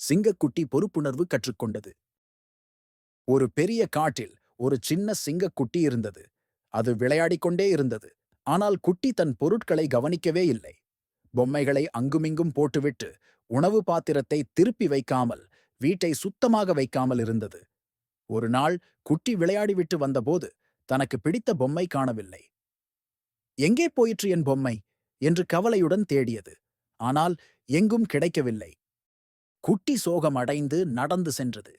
சிங்கக்குட்டி பொறுப்புணர்வு கற்றுக்கொண்டது. ஒரு பெரிய காட்டில் ஒரு சின்ன சிங்கக்குட்டி இருந்தது. அது விளையாடிக்கொண்டே இருந்தது. ஆனால் குட்டி தன் பொருட்களை கவனிக்கவே இல்லை. பொம்மைகளை அங்குமிங்கும் போட்டுவிட்டு உணவு பாத்திரத்தை திருப்பி வைக்காமல் வீட்டை சுத்தமாக வைக்காமல் இருந்தது. ஒரு நாள் குட்டி விளையாடிவிட்டு வந்தபோது தனக்கு பிடித்த பொம்மை காணவில்லை. எங்கே போயிற்று என் பொம்மை? என்று கவலையுடன் தேடியது. ஆனால் எங்கும் கிடைக்கவில்லை. குட்டி சோகம் அடைந்து நடந்து சென்றது.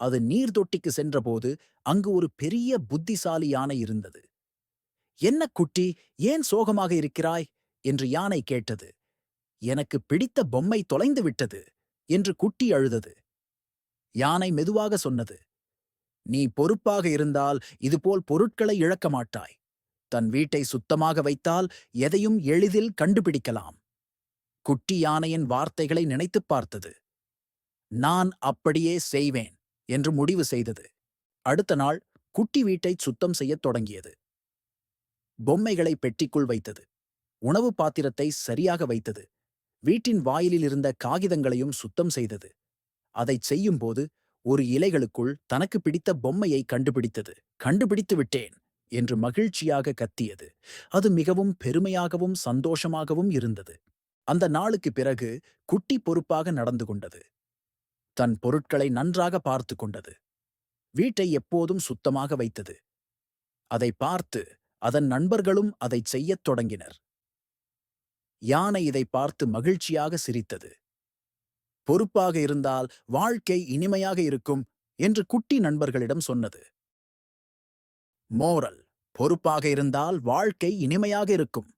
அது நீர் தொட்டிக்கு சென்றபோது அங்கு ஒரு பெரிய புத்திசாலி யானை இருந்தது. என்ன குட்டி ஏன் சோகமாக இருக்கிறாய்? என்று யானை கேட்டது. எனக்கு பிடித்த பொம்மை தொலைந்து விட்டது என்று குட்டி அழுதது. யானை மெதுவாக சொன்னது. நீ பொறுப்பாக இருந்தால் இதுபோல் பொருட்களை இழக்க மாட்டாய். தன் வீட்டை சுத்தமாக வைத்தால் எதையும் எளிதில் கண்டுபிடிக்கலாம். குட்டி யானையின் வார்த்தைகளை நினைத்துப் பார்த்தது. நான் அப்படியே செய்வேன் என்று முடிவு செய்தது. அடுத்த நாள் குட்டி வீட்டை சுத்தம் செய்யத் தொடங்கியது. பொம்மைகளை பெட்டிக்குள் வைத்தது. உணவு பாத்திரத்தை சரியாக வைத்தது. வீட்டின் வாயிலில் இருந்த காகிதங்களையும் சுத்தம் செய்தது. அதைச் செய்யும்போது ஒரு இலைகளுக்குள் தனக்கு பிடித்த பொம்மையை கண்டுபிடித்தது. கண்டுபிடித்து விட்டேன் என்று மகிழ்ச்சியாக கத்தியது. அது மிகவும் பெருமையாகவும் சந்தோஷமாகவும் இருந்தது. அந்த நாளுக்கு பிறகு குட்டி பொறுப்பாக நடந்து கொண்டது. தன் பொருட்களை நன்றாக பார்த்து கொண்டது. வீட்டை எப்போதும் சுத்தமாக வைத்தது. அதை பார்த்து அதன் நண்பர்களும் அதைச் செய்யத் தொடங்கினர். யானை இதை பார்த்து மகிழ்ச்சியாக சிரித்தது. பொறுப்பாக இருந்தால் வாழ்க்கை இனிமையாக இருக்கும் என்று குட்டி நண்பர்களிடம் சொன்னது. மோரல் பொறுப்பாக இருந்தால் வாழ்க்கை இனிமையாக இருக்கும்.